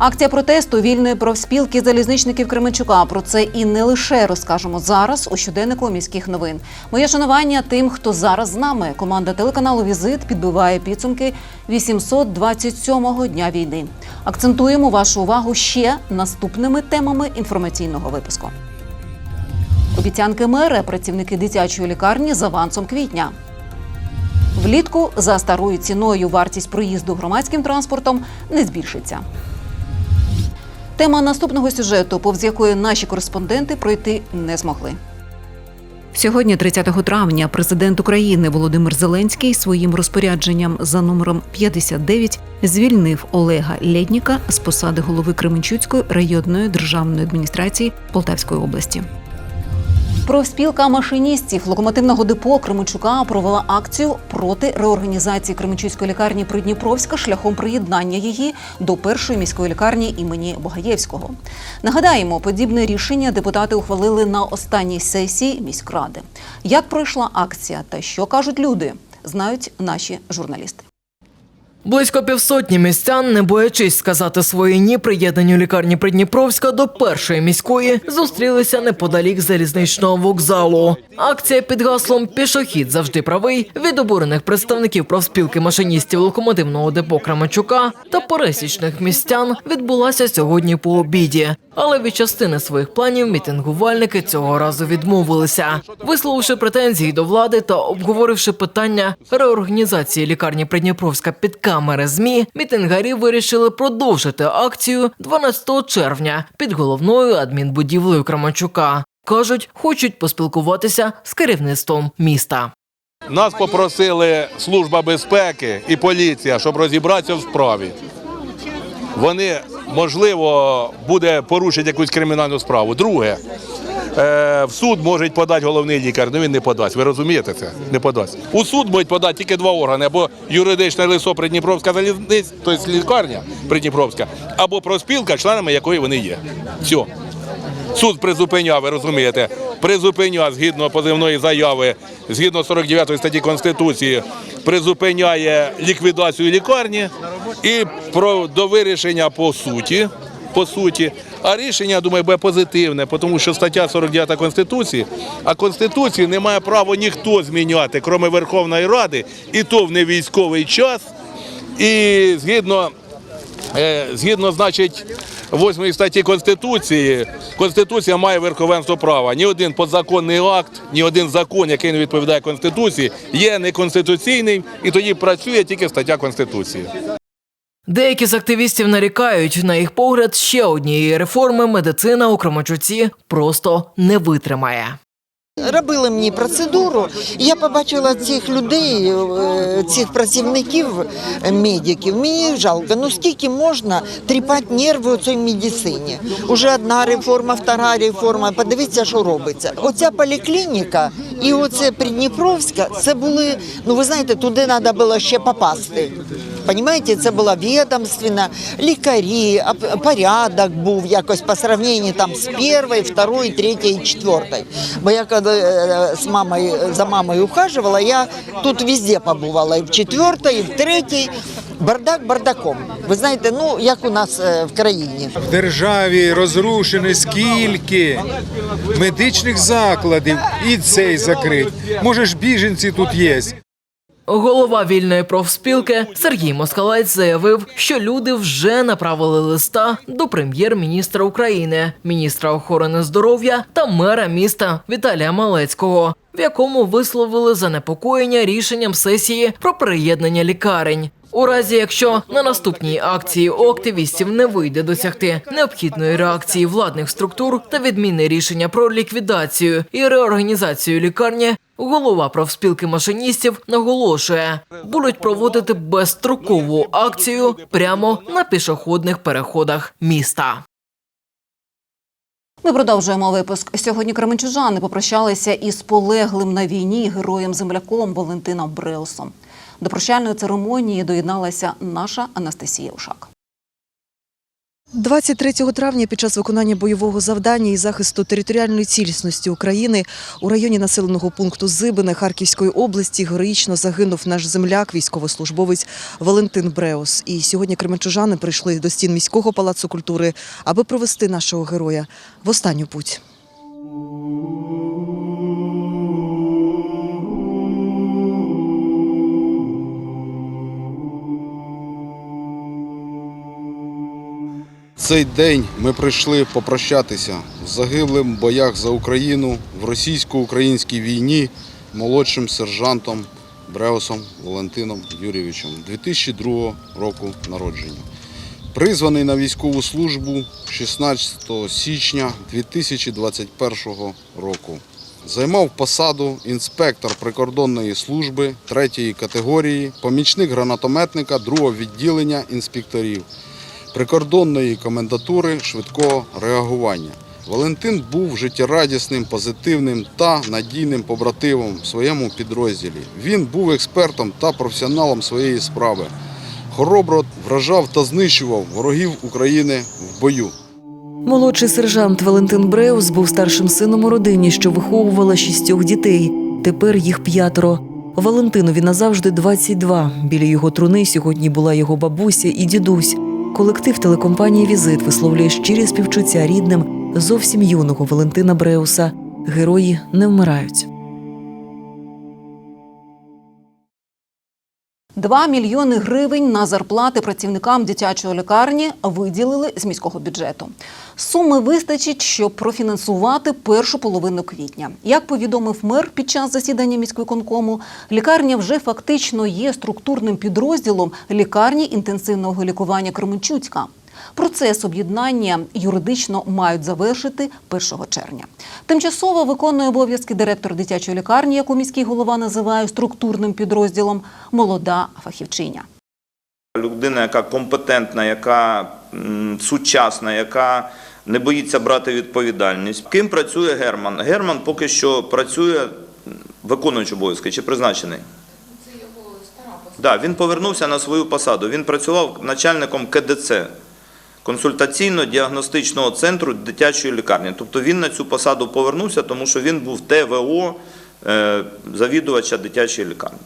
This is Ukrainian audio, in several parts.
Акція протесту вільної профспілки залізничників Кременчука. Про це і не лише розкажемо зараз у щоденнику міських новин. Моє шанування тим, хто зараз з нами. Команда телеканалу Візит підбиває підсумки 827-го дня війни. Акцентуємо вашу увагу ще наступними темами інформаційного випуску. Обіцянки мера працівники дитячої лікарні з авансом квітня. Влітку за старою ціною вартість проїзду громадським транспортом не збільшиться. Тема наступного сюжету, повз якої наші кореспонденти пройти не змогли. Сьогодні, 30 травня, президент України Володимир Зеленський своїм розпорядженням за номером 59 звільнив Олега Лєдніка з посади голови Кременчуцької районної державної адміністрації Полтавської області. Профспілка машиністів локомотивного депо Кременчука провела акцію проти реорганізації Кременчуцької лікарні Придніпровська шляхом приєднання її до першої міської лікарні імені Богаєвського. Нагадаємо, подібне рішення депутати ухвалили на останній сесії міськради. Як пройшла акція та що кажуть люди, знають наші журналісти. Близько півсотні містян, не боячись сказати своє ні приєднанню лікарні Придніпровська до першої міської, зустрілися неподалік залізничного вокзалу. Акція під гаслом Пішохід завжди правий від обурених представників профспілки машиністів локомотивного депо Крамачука та пересічних містян відбулася сьогодні по обіді. Але від частини своїх планів мітингувальники цього разу відмовилися, висловивши претензії до влади та обговоривши питання реорганізації лікарні Придніпровська під камери змі. Мітингарі вирішили продовжити акцію 12 червня під головною адмінбудівлею Крамачука. кажуть, хочуть поспілкуватися з керівництвом міста. Нас попросили служба безпеки і поліція, щоб розібратися в справі. Вони, можливо, буде порушити якусь кримінальну справу. Друге, е, в суд може подати головний лікар, але він не подасть. Ви розумієте це? Не подасть. У суд можуть подати тільки два органи: або юридичне лисо Придніпровська залізниця, тобто лікарня Придніпровська, або проспілка, членами якої вони є. Все. Суд призупиняв, ви розумієте, призупиняв згідно позивної заяви, згідно 49 статті Конституції, призупиняє ліквідацію лікарні і про до вирішення по суті. По суті, а рішення, думаю, буде позитивне, тому що стаття 49 Конституції, а Конституції не має права ніхто зміняти, крім Верховної Ради, і то в невійськовий час. І згідно Згідно, значить, 8 статті Конституції, Конституція має верховенство права. Ні один подзаконний акт, ні один закон, який не відповідає Конституції, є неконституційним і тоді працює тільки стаття Конституції. Деякі з активістів нарікають, на їх погляд, ще однієї реформи медицина у Крамачуці просто не витримає. Робили мені процедуру, і я побачила цих людей, е, цих працівників, е, медиків. Мені жалко. Ну скільки можна тріпати нерви у цій медицині? Уже одна реформа, втора реформа. Подивіться, що робиться. Оця поліклініка і оце Придніпровська, це були, ну ви знаєте, туди треба було ще попасти. Понимаете, це була відомственна, лікарі, порядок був якось по сравнению там з першою, второю, третьою, четвертою. Бо я коли з мамою за мамою ухаживала, я тут везде побувала, і в четвертій, і в третій. Бардак бардаком. Ви знаєте, ну як у нас е, в країні. В державі розрушено скільки медичних закладів і цей закрить. Може ж біженці тут є. Голова вільної профспілки Сергій Москалець заявив, що люди вже направили листа до прем'єр-міністра України, міністра охорони здоров'я та мера міста Віталія Малецького, в якому висловили занепокоєння рішенням сесії про приєднання лікарень. У разі, якщо на наступній акції у активістів не вийде досягти необхідної реакції владних структур та відміни рішення про ліквідацію і реорганізацію лікарні, голова профспілки машиністів наголошує, будуть проводити безстрокову акцію прямо на пішохідних переходах міста. Ми продовжуємо випуск. Сьогодні кременчужани попрощалися із полеглим на війні героєм-земляком Валентином Бреусом. До прощальної церемонії доєдналася наша Анастасія Ушак. 23 травня під час виконання бойового завдання і захисту територіальної цілісності України у районі населеного пункту Зибине Харківської області героїчно загинув наш земляк, військовослужбовець Валентин Бреус. І сьогодні кременчужани прийшли до стін міського палацу культури, аби провести нашого героя в останню путь. Цей день ми прийшли попрощатися з загиблим в боях за Україну в російсько-українській війні молодшим сержантом Бреусом Валентином Юрійовичем 2002 року народження. Призваний на військову службу 16 січня 2021 року. Займав посаду інспектор прикордонної служби 3 категорії, помічник гранатометника 2 відділення інспекторів прикордонної комендатури швидкого реагування. Валентин був життєрадісним, позитивним та надійним побратимом в своєму підрозділі. Він був експертом та професіоналом своєї справи. Хоробро вражав та знищував ворогів України в бою. Молодший сержант Валентин Бреус був старшим сином у родині, що виховувала шістьох дітей. Тепер їх п'ятеро. Валентинові назавжди 22. Біля його труни сьогодні була його бабуся і дідусь. Колектив телекомпанії Візит висловлює щирі співчуття рідним зовсім юного Валентина Бреуса. Герої не вмирають. 2 мільйони гривень на зарплати працівникам дитячої лікарні виділили з міського бюджету. Суми вистачить, щоб профінансувати першу половину квітня. Як повідомив мер під час засідання міськвиконкому, лікарня вже фактично є структурним підрозділом лікарні інтенсивного лікування Кременчуцька. Процес об'єднання юридично мають завершити 1 червня. Тимчасово виконує обов'язки директор дитячої лікарні, яку міський голова називає структурним підрозділом, молода фахівчиня. Людина, яка компетентна, яка сучасна, яка не боїться брати відповідальність. Ким працює Герман? Герман поки що працює виконуючи обов'язки чи призначений? Це його стара посада. Да, він повернувся на свою посаду. Він працював начальником КДЦ консультаційно-діагностичного центру дитячої лікарні. Тобто він на цю посаду повернувся, тому що він був ТВО е, завідувача дитячої лікарні.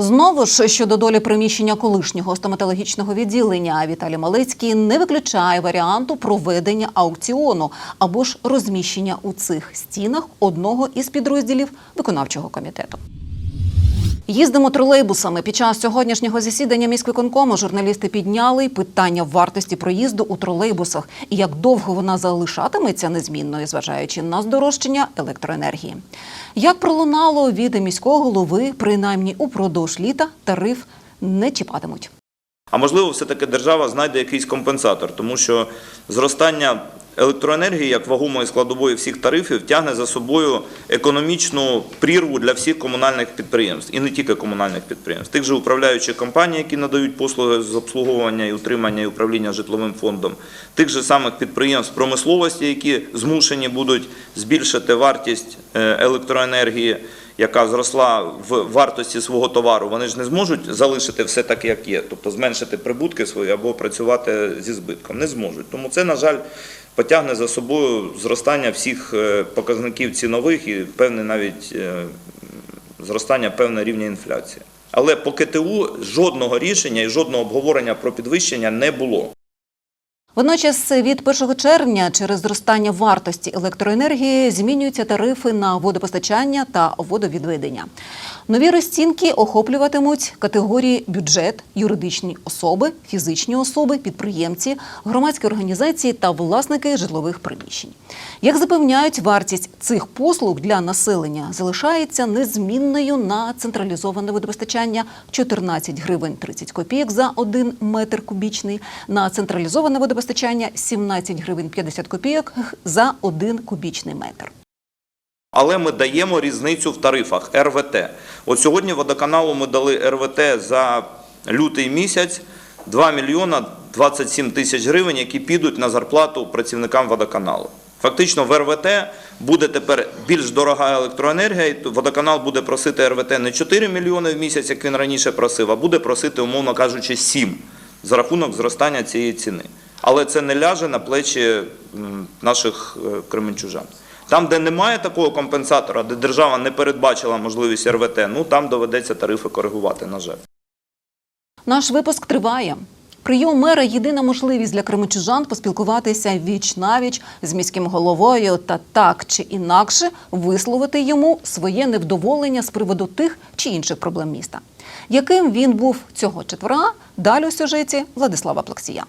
Знову ж щодо долі приміщення колишнього стоматологічного відділення Віталій Малецький не виключає варіанту проведення аукціону або ж розміщення у цих стінах одного із підрозділів виконавчого комітету. Їздимо тролейбусами. Під час сьогоднішнього засідання міськвиконкому журналісти підняли питання вартості проїзду у тролейбусах і як довго вона залишатиметься незмінною, зважаючи на здорожчання електроенергії. Як пролунало від міського голови, принаймні упродовж літа тариф не чіпатимуть. А можливо, все-таки держава знайде якийсь компенсатор, тому що зростання електроенергії як вагомої складової всіх тарифів тягне за собою економічну прірву для всіх комунальних підприємств і не тільки комунальних підприємств, тих же управляючих компаній, які надають послуги з обслуговування і утримання і управління житловим фондом, тих же самих підприємств промисловості, які змушені будуть збільшити вартість е, електроенергії яка зросла в вартості свого товару, вони ж не зможуть залишити все так, як є, тобто зменшити прибутки свої або працювати зі збитком. Не зможуть. Тому це, на жаль, потягне за собою зростання всіх е, показників цінових і певне навіть е, зростання певного рівня інфляції. Але по КТУ жодного рішення і жодного обговорення про підвищення не було. Водночас від 1 червня через зростання вартості електроенергії змінюються тарифи на водопостачання та водовідведення. Нові розцінки охоплюватимуть категорії бюджет, юридичні особи, фізичні особи, підприємці, громадські організації та власники житлових приміщень. Як запевняють, вартість цих послуг для населення залишається незмінною на централізоване водопостачання 14 гривень 30 копійок за 1 метр кубічний, на централізоване водопостачання 17 гривень 50 копійок за 1 кубічний метр. Але ми даємо різницю в тарифах РВТ. От сьогодні водоканалу ми дали РВТ за лютий місяць 2 мільйона 27 тисяч гривень, які підуть на зарплату працівникам водоканалу. Фактично в РВТ буде тепер більш дорога електроенергія, і водоканал буде просити РВТ не 4 мільйони в місяць, як він раніше просив, а буде просити, умовно кажучи, 7 за рахунок зростання цієї ціни. Але це не ляже на плечі наших е, кременчужан. Там, де немає такого компенсатора, де держава не передбачила можливість РВТ, ну там доведеться тарифи коригувати, на жаль. Наш випуск триває. Прийом мера єдина можливість для кременчужан поспілкуватися віч навіч з міським головою та так чи інакше висловити йому своє невдоволення з приводу тих чи інших проблем міста. Яким він був цього четверга? Далі у сюжеті Владислава Плаксія.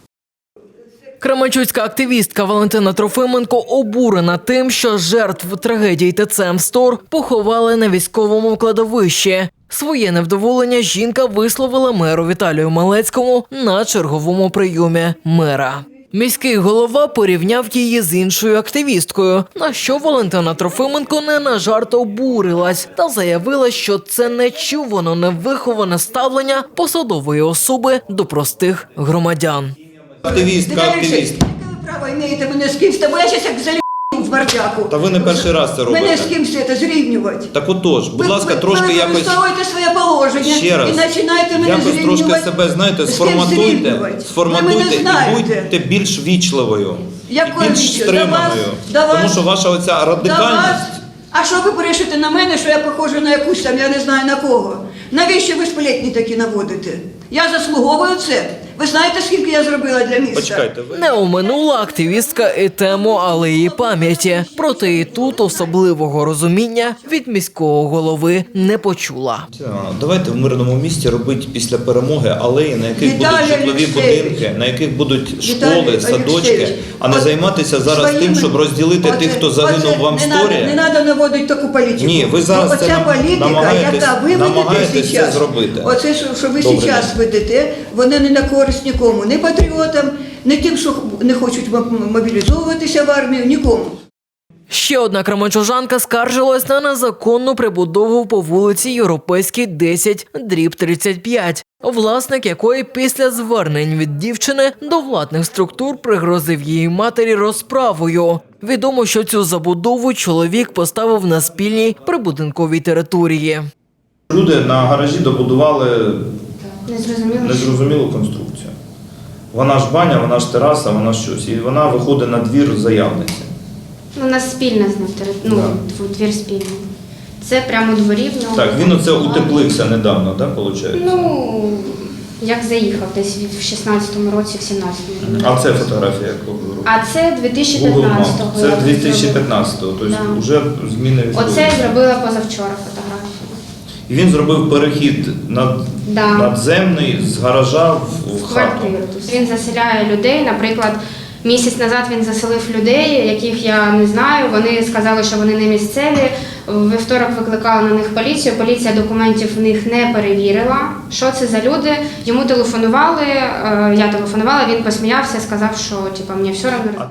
Кременчуцька активістка Валентина Трофименко обурена тим, що жертв трагедії ТЦМ Стор поховали на військовому кладовищі. Своє невдоволення жінка висловила меру Віталію Малецькому на черговому прийомі мера. Міський голова порівняв її з іншою активісткою, на що Валентина Трофименко не на жарт обурилась та заявила, що це нечувано невиховане ставлення посадової особи до простих громадян. Активістка, активіст. Яке ви право маєте мене з кимсь? Та бо я щас як залю в бардяку. Та ви не перший раз це робите. Мене з кимсь це зрівнювати. Так отож, будь ласка, трошки ви якось використовуєте своє положення ще раз. і починаєте мене Якось трошки себе, знаєте, З ким сформатуйте, зрівнювати? Ви сформатуйте мене і знаєте. будьте більш вічливою. Якою більш вічливою? До вас- стриманою. до вас- Тому що ваша оця вас. радикальність. А що ви брешете на мене, що я похожа на якусь там, я не знаю на кого? Навіщо ви сплетні такі наводите? Я заслуговую це. Ви знаєте, скільки я зробила для міста? Почекайте, ви Не оминула активістка і тему алеї пам'яті. Проте і тут особливого розуміння від міського голови не почула. Давайте в мирному місті робити після перемоги алеї, на яких Віталій будуть житлові Олексійович. будинки, на яких будуть Віталій школи, садочки, Олексійович, а не от займатися зараз своїми- тим, щоб розділити тих, хто загинув оце в Амсторі. Не треба наводити таку політику. Ні, ви зараз це оця нам- політика, намагаєтесь- яка ви намагаєтесь ведете це зараз, зробити. Оце, що, що ви Добре. зараз ведете, вони не на користь нікому. Не патріотам, не тим, що не хочуть мобілізовуватися в армію, нікому. Ще одна кременчужанка скаржилась на незаконну прибудову по вулиці Європейській 10, дріб 35, власник якої після звернень від дівчини до владних структур пригрозив її матері розправою. Відомо, що цю забудову чоловік поставив на спільній прибудинковій території. Люди на гаражі добудували Незрозуміло. незрозумілу конструкцію. Вона ж баня, вона ж тераса, вона щось. І вона виходить на двір заявниці. Ну, у нас спільна з ним тери- ну, Да. двір спільний. Це прямо у дворі в нього. Так, він оце утеплився недавно, так, виходить? Ну, як заїхав десь в 16-му році, в 17-му році. А це фотографія якого року? А це Google 2015-го. Це я зробила. 2015-го, тобто Да. вже зміни відбулися. Оце я зробила позавчора фотографію. І він зробив перехід над, Да. надземний з гаража в, в хату. Тобто Він заселяє людей. Наприклад, місяць назад він заселив людей, яких я не знаю. Вони сказали, що вони не місцеві. Вівторок викликали на них поліцію. Поліція документів в них не перевірила. Що це за люди? Йому телефонували. е, Я телефонувала. Він посміявся, сказав, що типа мені все одно.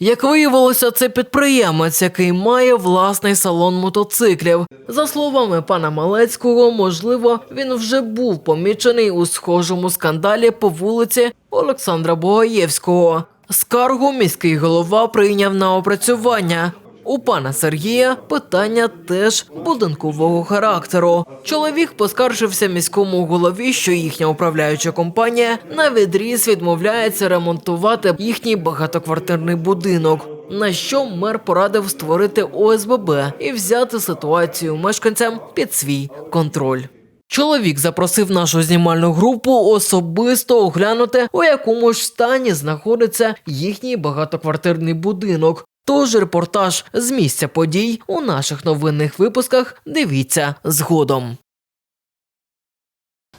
Як виявилося, це підприємець, який має власний салон мотоциклів. За словами пана Малецького, можливо, він вже був помічений у схожому скандалі по вулиці Олександра Богаєвського. Скаргу міський голова прийняв на опрацювання. У пана Сергія питання теж будинкового характеру. Чоловік поскаржився міському голові, що їхня управляюча компанія на відріз відмовляється ремонтувати їхній багатоквартирний будинок. На що мер порадив створити ОСББ і взяти ситуацію мешканцям під свій контроль. Чоловік запросив нашу знімальну групу особисто оглянути, у якому ж стані знаходиться їхній багатоквартирний будинок. Тож репортаж з місця подій у наших новинних випусках дивіться згодом.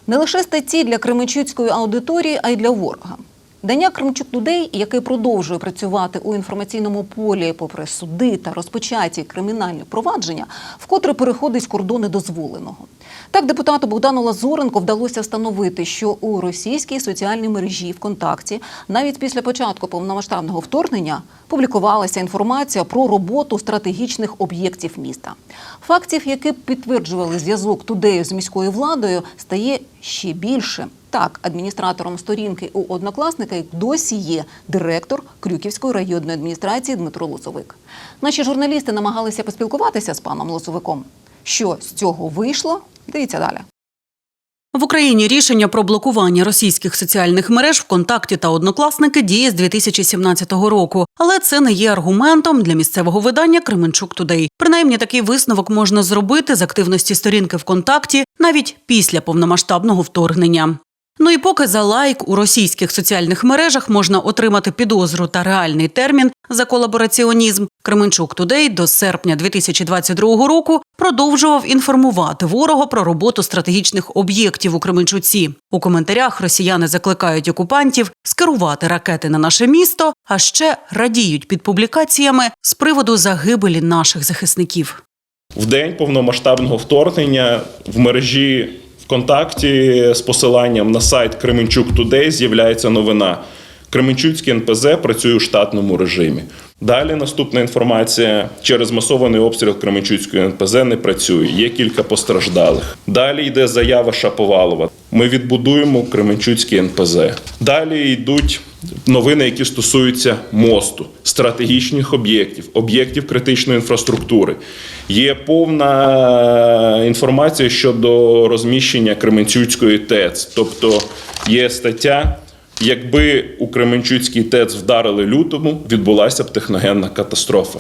Не лише статті для кременчуцької аудиторії, а й для ворога. Дання Кремчук людей, який продовжує працювати у інформаційному полі, попри суди та розпочаті кримінальні провадження, вкотре переходить кордони дозволеного. Так, депутату Богдану Лазуренко вдалося встановити, що у російській соціальній мережі ВКонтакті навіть після початку повномасштабного вторгнення публікувалася інформація про роботу стратегічних об'єктів міста. Фактів, які підтверджували зв'язок тудею з міською владою, стає ще більше. Так, адміністратором сторінки у однокласника досі є директор Крюківської районної адміністрації Дмитро Лозовик. Наші журналісти намагалися поспілкуватися з паном Лозовиком. Що з цього вийшло? Дивіться далі. В Україні рішення про блокування російських соціальних мереж ВКонтакті та Однокласники діє з 2017 року, але це не є аргументом для місцевого видання Кременчук Тудей. Принаймні такий висновок можна зробити з активності сторінки ВКонтакті навіть після повномасштабного вторгнення. Ну і поки за лайк у російських соціальних мережах можна отримати підозру та реальний термін за колабораціонізм, Кременчук Тудей до серпня 2022 року продовжував інформувати ворога про роботу стратегічних об'єктів у Кременчуці. У коментарях росіяни закликають окупантів скерувати ракети на наше місто, а ще радіють під публікаціями з приводу загибелі наших захисників. В день повномасштабного вторгнення в мережі ВКонтакті з посиланням на сайт Кременчук Тудей з'являється новина. Кременчуцький НПЗ працює у штатному режимі. Далі наступна інформація: через масований обстріл Кременчуцької НПЗ не працює. Є кілька постраждалих. Далі йде заява Шаповалова. Ми відбудуємо Кременчуцький НПЗ. Далі йдуть новини, які стосуються мосту, стратегічних об'єктів, об'єктів критичної інфраструктури. Є повна інформація щодо розміщення Кременчуцької ТЕЦ, тобто є стаття. Якби у Кременчуцький ТЕЦ вдарили лютому, відбулася б техногенна катастрофа.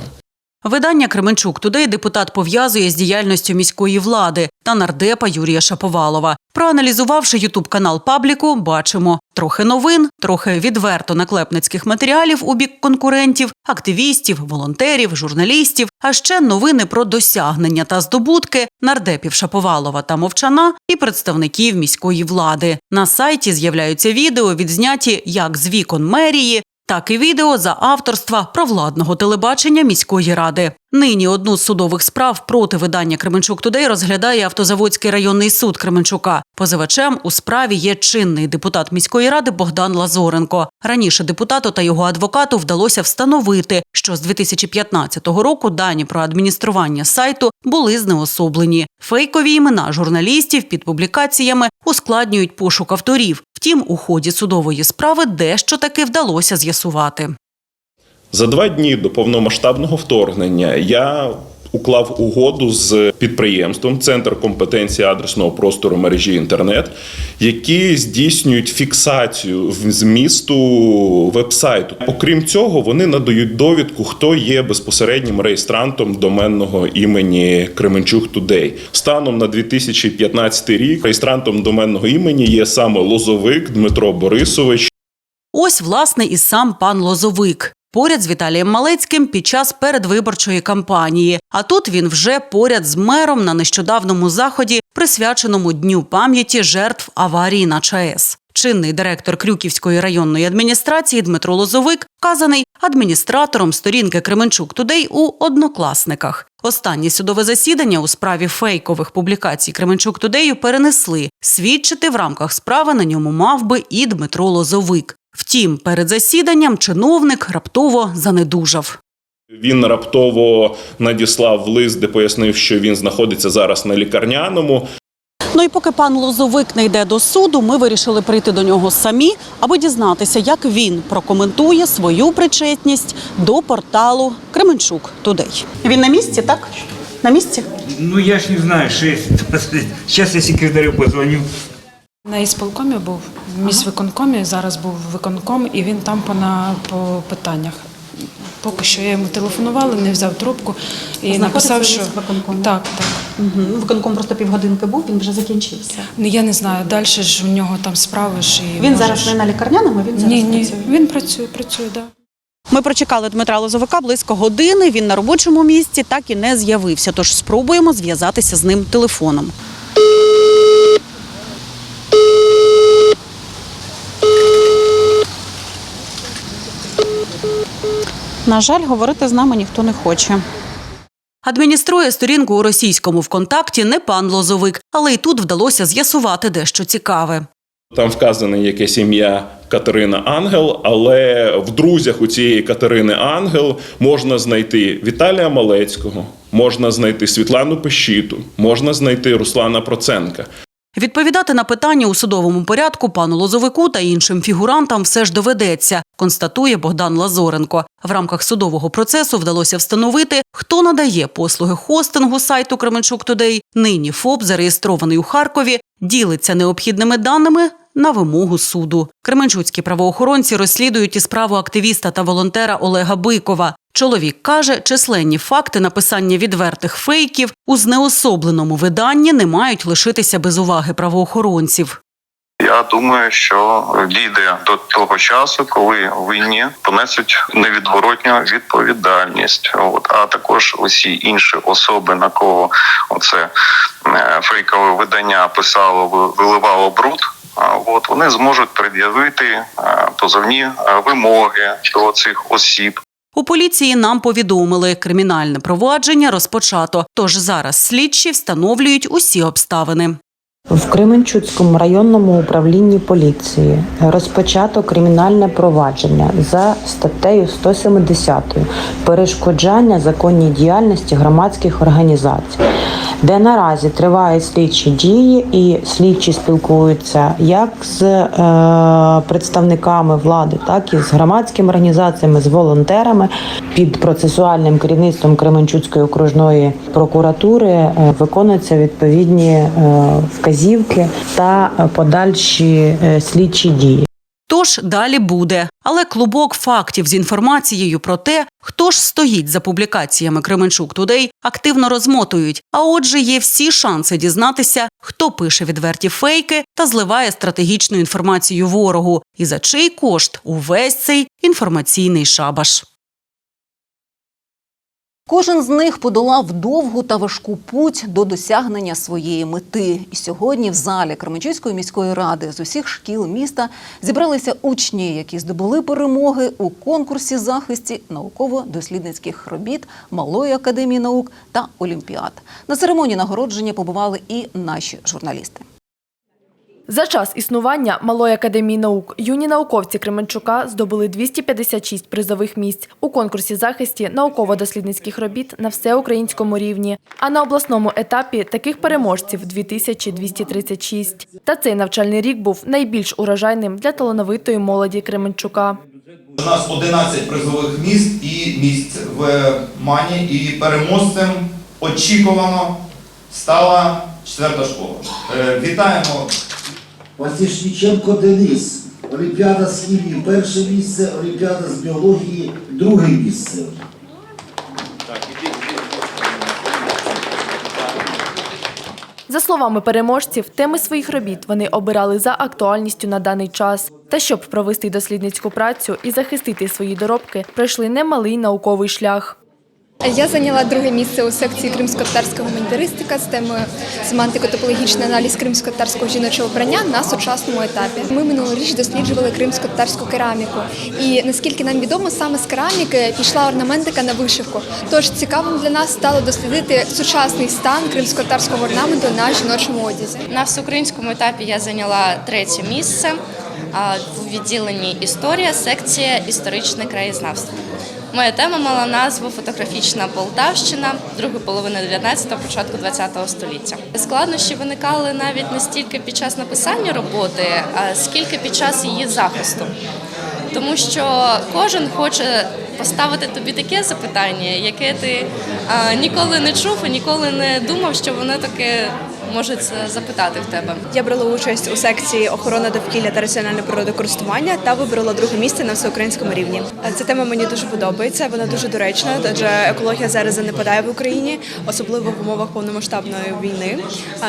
Видання Кременчук Тудей депутат пов'язує з діяльністю міської влади та нардепа Юрія Шаповалова. Проаналізувавши ютуб канал Пабліку, бачимо трохи новин, трохи відверто наклепницьких матеріалів у бік конкурентів, активістів, волонтерів, журналістів, а ще новини про досягнення та здобутки нардепів Шаповалова та Мовчана і представників міської влади. На сайті з'являються відео, відзняті як з вікон мерії, так і відео за авторства провладного телебачення міської ради. Нині одну з судових справ проти видання Кременчук Тудей розглядає автозаводський районний суд Кременчука. Позивачем у справі є чинний депутат міської ради Богдан Лазоренко. Раніше депутату та його адвокату вдалося встановити, що з 2015 року дані про адміністрування сайту були знеособлені. Фейкові імена журналістів під публікаціями ускладнюють пошук авторів. Втім, у ході судової справи дещо таки вдалося з'ясувати. За два дні до повномасштабного вторгнення я уклав угоду з підприємством Центр компетенції адресного простору мережі інтернет, які здійснюють фіксацію в- змісту вебсайту. Окрім цього, вони надають довідку, хто є безпосереднім реєстрантом доменного імені Кременчук Тудей. Станом на 2015 рік реєстрантом доменного імені є саме Лозовик Дмитро Борисович. Ось, власне, і сам пан Лозовик. Поряд з Віталієм Малецьким під час передвиборчої кампанії. А тут він вже поряд з мером на нещодавному заході, присвяченому Дню пам'яті жертв аварії на ЧАЕС. Чинний директор Крюківської районної адміністрації Дмитро Лозовик вказаний адміністратором сторінки Кременчук Тудей у однокласниках. Останнє судове засідання у справі фейкових публікацій Кременчук Тудею перенесли. Свідчити в рамках справи на ньому мав би і Дмитро Лозовик. Втім, перед засіданням чиновник раптово занедужав. Він раптово надіслав лист, де пояснив, що він знаходиться зараз на лікарняному. Ну і поки пан Лозовик не йде до суду, ми вирішили прийти до нього самі, аби дізнатися, як він прокоментує свою причетність до порталу Кременчук Тудей. Він на місці, так? На місці? Ну я ж не знаю, 6. Сейчас я секретарю позвоню. На ісполкомі був в міськвиконкомі, зараз був виконком, і він там по, на, по питаннях. Поки що я йому телефонувала, не взяв трубку і написав, що так, так. Угу. Виконком просто півгодинки був, він вже закінчився. Ну, Я не знаю, далі ж у нього там справи ж і Він може зараз не на лікарняному, він зараз ні, ні, працює. він працює, працює, так. Да. Ми прочекали Дмитра Лозовика близько години. Він на робочому місці так і не з'явився. Тож спробуємо зв'язатися з ним телефоном. На жаль, говорити з нами ніхто не хоче. Адмініструє сторінку у російському ВКонтакті не пан Лозовик, але й тут вдалося з'ясувати дещо цікаве. Там вказане якесь ім'я Катерина Ангел, але в друзях у цієї Катерини Ангел можна знайти Віталія Малецького, можна знайти Світлану Пещіту, можна знайти Руслана Проценка. Відповідати на питання у судовому порядку пану Лозовику та іншим фігурантам все ж доведеться, констатує Богдан Лазоренко. В рамках судового процесу вдалося встановити, хто надає послуги хостингу сайту Кременчук Тодей. Нині ФОП, зареєстрований у Харкові, ділиться необхідними даними на вимогу суду. Кременчуцькі правоохоронці розслідують і справу активіста та волонтера Олега Бикова. Чоловік каже, численні факти написання відвертих фейків у знеособленому виданні не мають лишитися без уваги правоохоронців. Я думаю, що дійде до того часу, коли винні понесуть невідворотню відповідальність. От а також усі інші особи, на кого оце е, фейкове видання писало, ви- виливало бруд. От вони зможуть пред'явити е, позовні е, вимоги до цих осіб. У поліції нам повідомили, кримінальне провадження розпочато. Тож зараз слідчі встановлюють усі обставини. В Кременчуцькому районному управлінні поліції розпочато кримінальне провадження за статтею 170 перешкоджання законній діяльності громадських організацій, де наразі тривають слідчі дії, і слідчі спілкуються як з е, представниками влади, так і з громадськими організаціями, з волонтерами під процесуальним керівництвом Кременчуцької окружної прокуратури е, виконуються відповідні е, вказівки та подальші е, слідчі дії. Тож далі буде. Але клубок фактів з інформацією про те, хто ж стоїть за публікаціями Кременчук Тудей, активно розмотують. А отже, є всі шанси дізнатися, хто пише відверті фейки та зливає стратегічну інформацію ворогу, і за чий кошт увесь цей інформаційний шабаш. Кожен з них подолав довгу та важку путь до досягнення своєї мети. І сьогодні в залі Кременчуцької міської ради з усіх шкіл міста зібралися учні, які здобули перемоги у конкурсі захисті науково-дослідницьких робіт Малої академії наук та Олімпіад. На церемонії нагородження побували і наші журналісти. За час існування Малої академії наук юні науковці Кременчука здобули 256 призових місць у конкурсі захисті науково-дослідницьких робіт на всеукраїнському рівні. А на обласному етапі таких переможців 2236. Та цей навчальний рік був найбільш урожайним для талановитої молоді Кременчука. У нас 11 призових місць і місць в Мані, і переможцем очікувано стала четверта школа. Е, Вітаємо Васильченко Денис, Олімпіада з хімії перше місце, Олімпіада з біології друге місце. За словами переможців, теми своїх робіт вони обирали за актуальністю на даний час. Та щоб провести дослідницьку працю і захистити свої доробки, пройшли немалий науковий шлях. Я зайняла друге місце у секції кримсько-татарська гуманітаристика з темою семантико-топологічний аналіз кримсько-татарського жіночого вбрання на сучасному етапі. Ми минулоріч досліджували кримсько-татарську кераміку. І наскільки нам відомо, саме з кераміки пішла орнаментика на вишивку. Тож цікавим для нас стало дослідити сучасний стан кримсько-татарського орнаменту на жіночому одязі. На всеукраїнському етапі я зайняла третє місце в відділенні історія, секція історичне краєзнавство. Моя тема мала назву Фотографічна Полтавщина, друга половина 19-го, початку 20-го століття. Складнощі виникали навіть не стільки під час написання роботи, а скільки під час її захисту. Тому що кожен хоче поставити тобі таке запитання, яке ти ніколи не чув і ніколи не думав, що воно таке може це запитати в тебе. Я брала участь у секції охорона довкілля та раціональне природокористування та вибрала друге місце на всеукраїнському рівні. Ця тема мені дуже подобається. Вона дуже доречна, адже екологія зараз занепадає в Україні, особливо в умовах повномасштабної війни.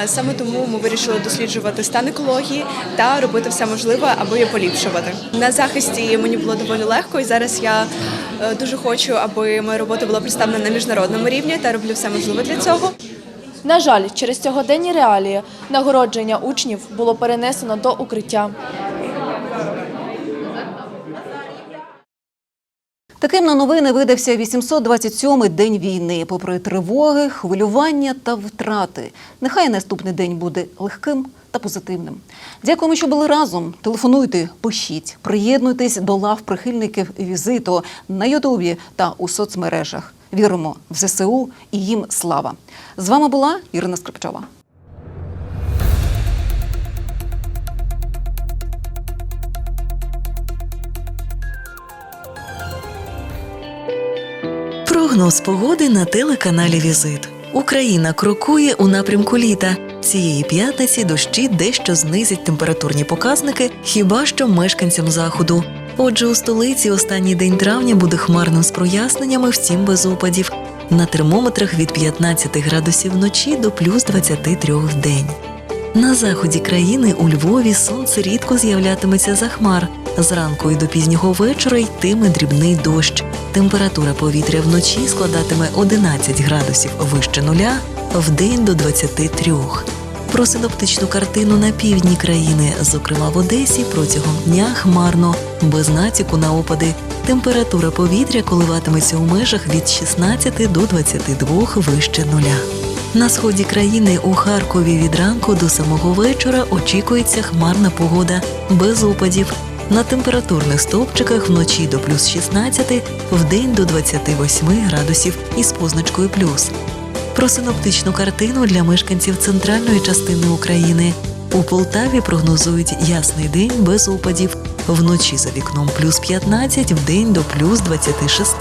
Саме тому ми вирішили досліджувати стан екології та робити все можливе, аби її поліпшувати. На захисті мені було доволі легко, і зараз я е, дуже хочу, аби моя робота була представлена на міжнародному рівні та роблю все можливе для цього. На жаль, через сьогоденні реалії нагородження учнів було перенесено до укриття. Таким на новини видався 827-й день війни. Попри тривоги, хвилювання та втрати. Нехай наступний день буде легким та позитивним. Дякуємо, що були разом. Телефонуйте, пишіть, приєднуйтесь до лав прихильників візиту на Ютубі та у соцмережах. Віримо в ЗСУ і їм слава. З вами була Ірина Скрипчова. Прогноз погоди на телеканалі Візит. Україна крокує у напрямку літа. Цієї п'ятниці дощі дещо знизять температурні показники, хіба що мешканцям заходу. Отже, у столиці останній день травня буде хмарним з проясненнями, втім без опадів. На термометрах від 15 градусів вночі до плюс 23 в день. На заході країни у Львові сонце рідко з'являтиметься за хмар. Зранку і до пізнього вечора йтиме дрібний дощ. Температура повітря вночі складатиме 11 градусів вище нуля, вдень до 23. Про синоптичну картину на півдні країни, зокрема в Одесі, протягом дня хмарно, без натяку на опади. Температура повітря коливатиметься у межах від 16 до 22 вище нуля. На сході країни у Харкові від ранку до самого вечора очікується хмарна погода без опадів. На температурних стовпчиках вночі до плюс 16, вдень до 28 градусів із позначкою плюс. Про синоптичну картину для мешканців центральної частини України. У Полтаві прогнозують ясний день без опадів. Вночі за вікном плюс 15, вдень до плюс 26.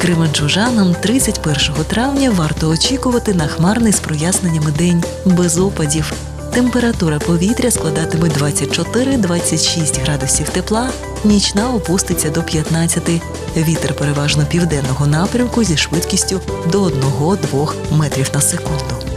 Кременчужанам 31 травня варто очікувати на хмарний з проясненнями день без опадів. Температура повітря складатиме 24-26 градусів тепла, нічна опуститься до 15. Вітер переважно південного напрямку зі швидкістю до 1-2 метрів на секунду.